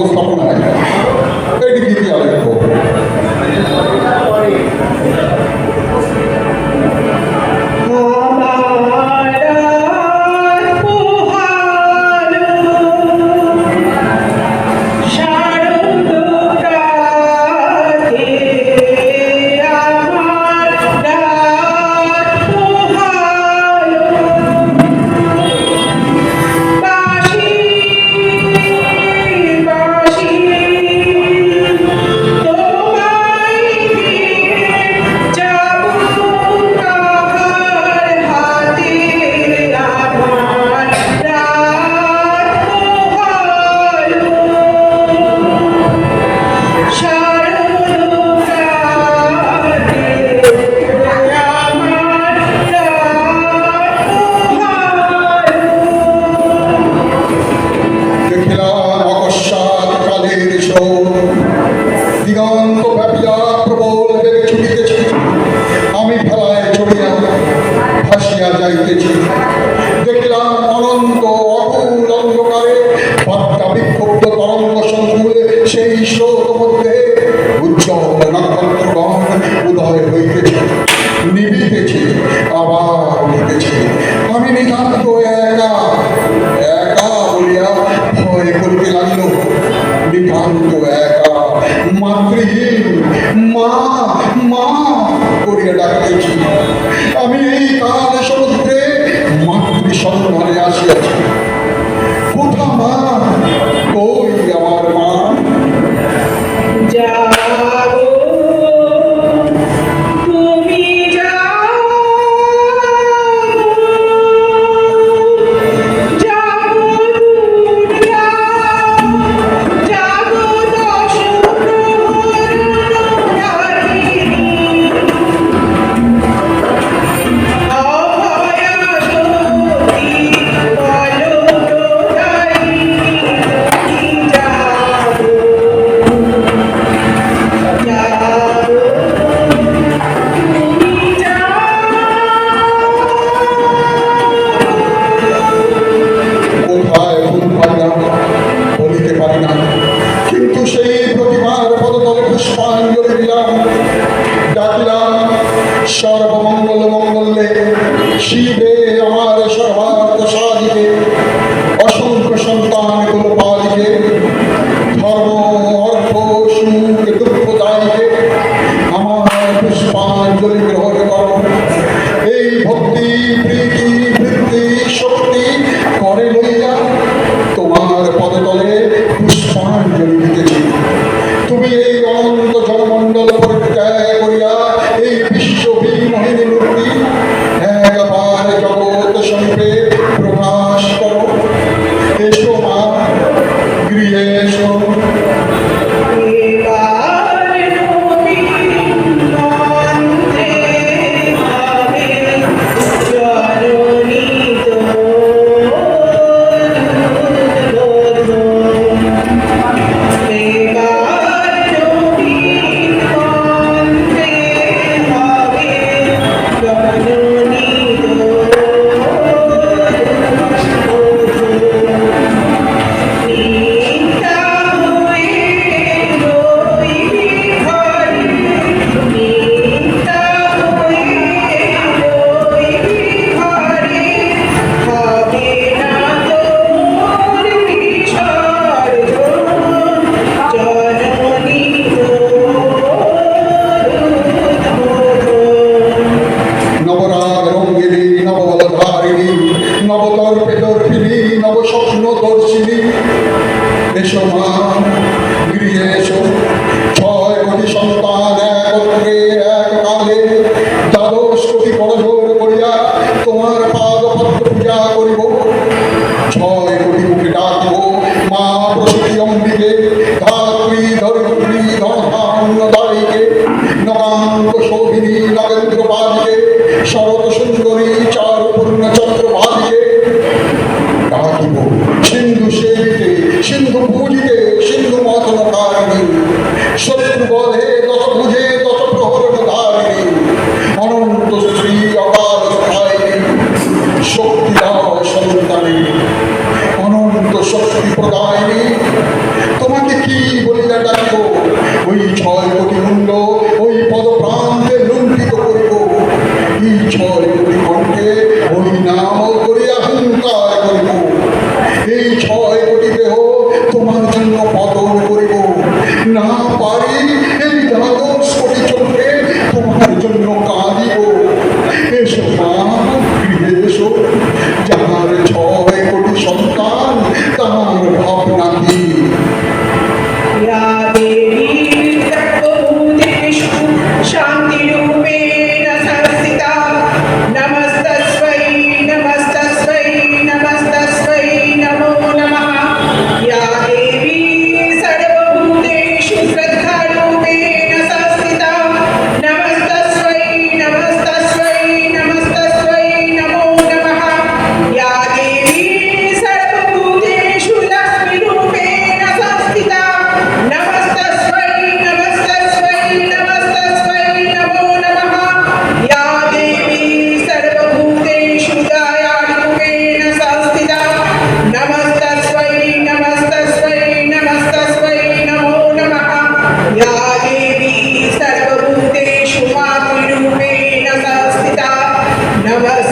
ব্যবস্থাপনা মাতৃহীন। মা মা করিয়া ডাকিতেছি আমি এই কাল সমুদ্রে মাতৃ সম্মানে আসিয়াছি। Chile, amado. দর্পে দর্পিনী নবস্বপ্ন দর্শিনী। এসো মা, গৃহে এসো। ছয় কোটি সন্তান একত্রে, এক কালে। দ্বাদশ কোটি করিয়া তোমার পাদ পত্র পূজা করিব। ছয় কোটি মুখে ডাকব মা প্রসূতি অম্বিকে। ধাত্রী ধরিত্রী ধনান্য দায়ীকে নবাঙ্গ শোভিনী নগেন্দ্র পাদিকে শরৎ সুন্দরী চা I've